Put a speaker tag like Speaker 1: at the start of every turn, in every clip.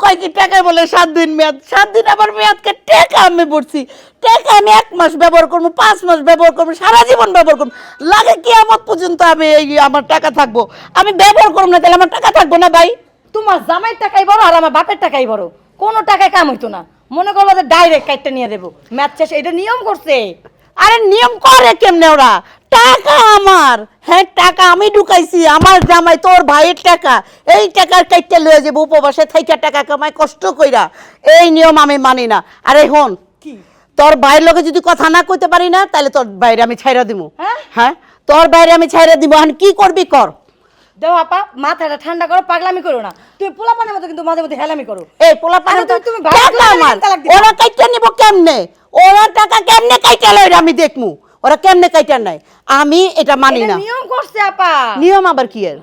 Speaker 1: কয় কি টাকায় বলে সাত দিন মেয়াদ? সাত দিন আবার মেয়াদকে টাকা আমি পড়ছি টাকা আমি এক মাস ব্যবহার করব পাঁচ মাস ব্যবহার করব সারা জীবন ব্যবহার করব। লাগে কি আমার পর্যন্ত আমি এই আমার টাকা থাকব? আমি ব্যবহার করব না তাহলে আমার টাকা থাকব না ভাই?
Speaker 2: তোমার জামাইয়ের টাকাই বড় আর আমার বাপের টাকাই বড়। কোনো টাকায় কাম হইতো না। মনে করব যে ডাইরেক্ট কাইটটা নিয়ে দেবো। ম্যাচ শেষ এটা নিয়ম করছে।
Speaker 1: আরে নিয়ম করে কেমনে ওরা? টাকা আমার। হ্যাঁ টাকা আমি ঢুকাইছি আমার জামাই তোর ভাইয়ের টাকা। এই টাকার কাইটটা লয়ে যাব উপবাসে থাইকা টাকা কামাই কষ্ট কইরা। এই নিয়ম আমি মানি না। আরে হন
Speaker 2: কি?
Speaker 1: তোর বাইরের লোকে যদি কথা না কইতে পারি না তাহলে তোর বাইরে আমি ছাইরা দিব
Speaker 2: হ্যাঁ?
Speaker 1: হ্যাঁ? তোর বাইরে আমি ছাইরা দিব এখন কি করবি কর?
Speaker 2: দেও আপা মাথাটা ঠান্ডা করো পাগলামি করো না। তুমি পোলা পানের মতো কিন্তু মাঝে মধ্যে হেলামি করো।
Speaker 1: এই পোলা পানি
Speaker 2: আরে তুমি-।
Speaker 1: ওরা কাইটা নিব কেমনে? ওরা টাকা কেমনে কাইটা লয় আমি দেখমু? ওরা কেমনে কাইটা নাই? আমি এটা মানি না।
Speaker 2: নিয়ম করছে আপা।
Speaker 1: নিয়ম আবার কি এর?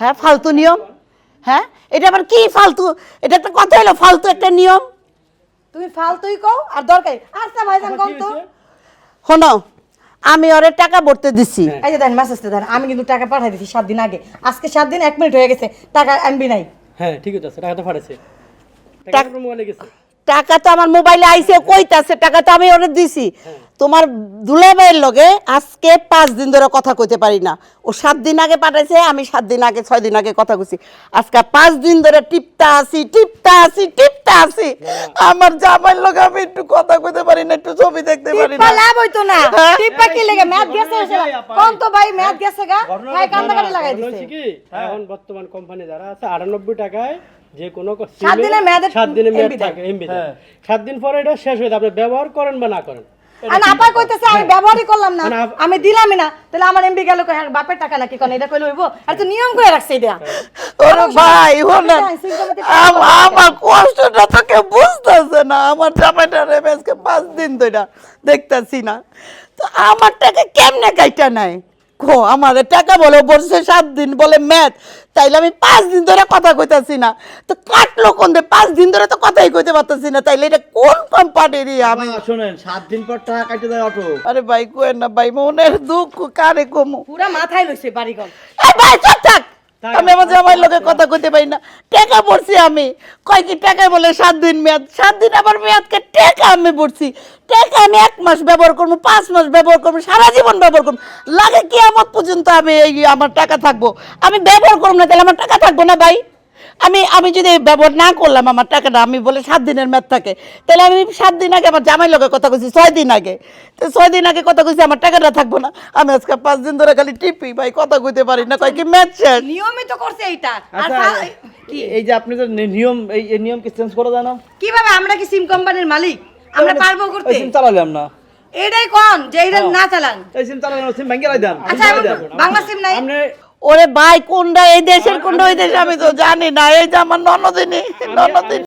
Speaker 1: হ্যাঁ ফালতু নিয়ম? হ্যাঁ এটা আবার কি ফালতু? এটা একটা কথা হলো ফালতু একটা নিয়ম।
Speaker 2: তুমি ফালতুই কও আর দরকারি আচ্ছা ভাইজান কম তো।
Speaker 1: শোনো আমি ওরে টাকা ভরতে দিছি।
Speaker 2: এই যে দেন মেসেজটা দেন আমি কিন্তু টাকা পাঠাই দিছি সাত দিন আগে। আজকে সাত দিন এক মিনিট হয়ে গেছে টাকা আনবি নাই।
Speaker 3: হ্যাঁ ঠিকই তো আছে টাকা তো ফাটাছে
Speaker 1: টাক-
Speaker 3: টাকা মোবাইলে গেছে।
Speaker 1: টাকা তো আমার মোবাইলে আইছে কইতাছে টাকা তো আমি ওরে দিছি। তোমার দুলাভাইয়ের লগে আজকে পাঁচ দিন ধরে কথা কইতে পারি না। ও সাত দিন আগে পাঠাইছে আমি সাত দিন আগে ছয় দিন আগে কথা কইছি। আজকে পাঁচ দিন ধরে টিপতা আসি টিপতা আসি টিপতা আসি আমার জামাইয়ের লগে আমি একটু কথা কইতে পারি না একটু ছবি দেখতে পারি না।
Speaker 2: লাভ হইতো না।
Speaker 1: হ্যাঁ?
Speaker 2: টিপ্পা কি লেগে? ম্যাথ গেছে কোন তো ভাই ম্যাথ গেছে গা? ভাই কান্দাকাটি লাগাই দিছে।
Speaker 3: কি এখন বর্তমান কোম্পানি যারা আছে আটানব্বই টাকায় যে কোনো
Speaker 2: সাত
Speaker 3: দিনে
Speaker 2: দিনের
Speaker 3: সাত দিনের মেয়াদ থাকে এমবি সাত দিন পরে এটা শেষ হয়ে যায় আপনি ব্যবহার করেন বা না করেন
Speaker 2: আর আপা কইতেছে আমি ব্যবহারই করলাম না।
Speaker 3: মানে
Speaker 2: আমি দিলামই না। তাহলে আমার এমবি গেল কই? হ্যাঁ বাপের টাকা নাকি কোন? এটা কইলে হইব? আর তো নিয়ম করে রাখছে এটা
Speaker 1: ওরে ভাই
Speaker 2: আমি
Speaker 1: আমার কষ্টটা তো কেউ বুঝতেছে না। আমার জামাইটা পাঁচ দিন ধরে দেখতেছি না। তো আমার টাকা কেমনে কাইটা নাই কো আমার টাকা বলে বলছে সাত দিন বলে ম্যাথ। তাইলে আমি পাঁচ দিন ধরে কথা কইতাছি না। তো কাটলো কোন দে পাঁচ দিন ধরে তো কথাই কইতে পারতাছি না। তাইলে এটা কোন কোম্পানির আমি?
Speaker 4: শুনেন সাত দিন পর টাকা কাটতে দেয় অটো।
Speaker 1: আরে ভাই কোয়েন না ভাই মনের দুঃখ কারে কমু?
Speaker 2: পুরা মাথায় লইছে বাড়ি গল
Speaker 1: এই ভাই চুপ থাক! আমার লোকে কথা কইতে পারি না। টাকা পড়ছি আমি। কয় কি টাকা বলে সাত দিন মেয়াদ? সাত দিন আবার মেয়াদকে টাকা আমি পড়ছি। টাকা আমি এক মাস ব্যবহার করব, পাঁচ মাস ব্যবহার করব, সারা জীবন ব্যবহার করব। লাগে কি আমার পর্যন্ত আমি এই আমার টাকা থাকব। আমি ব্যবহার করব না, তাহলে আমার টাকা থাকব না ভাই? আমি আমি যদি ব্যবহার না করলাম আমার টাকাটা আমি বলে সাত দিনের মেয়াদ থাকে। তাহলে আমি সাত দিন আগে আমার জামাই লোকের কথা কইছি ছয় দিন আগে। তো ছয় দিন আগে কথা কইছি আমার টাকাটা থাকব না। আমি আজকে পাঁচ দিন ধরে খালি টিপি ভাই কথা কইতে পারি না কয় কি ম্যাচ শেষ?
Speaker 2: নিয়মই তো করছে এইটা। আর
Speaker 4: আচ্ছা
Speaker 2: কি?
Speaker 4: এই যে আপনি যে নি- নিয়ম এই এই নিয়ম কি চেঞ্জ করা যায় না
Speaker 2: কীভাবে? আমরা কি সিম কোম্পানির মালিক? আমরা পারব করতে?
Speaker 4: সিম চালালাম না।
Speaker 2: এটাই কোন? যে এটা না চালান।
Speaker 4: এই সিম চালালাম সিম ভেঙে লাই দেন
Speaker 2: আচ্ছা এমন বাংলা সিম নাই?
Speaker 3: আপনি
Speaker 1: ওরে ভাই কোনটা এই দেশের কোনটা ওই দেশ আমি তো জানি না। এই যে আমার ননদিনী ননদিনী।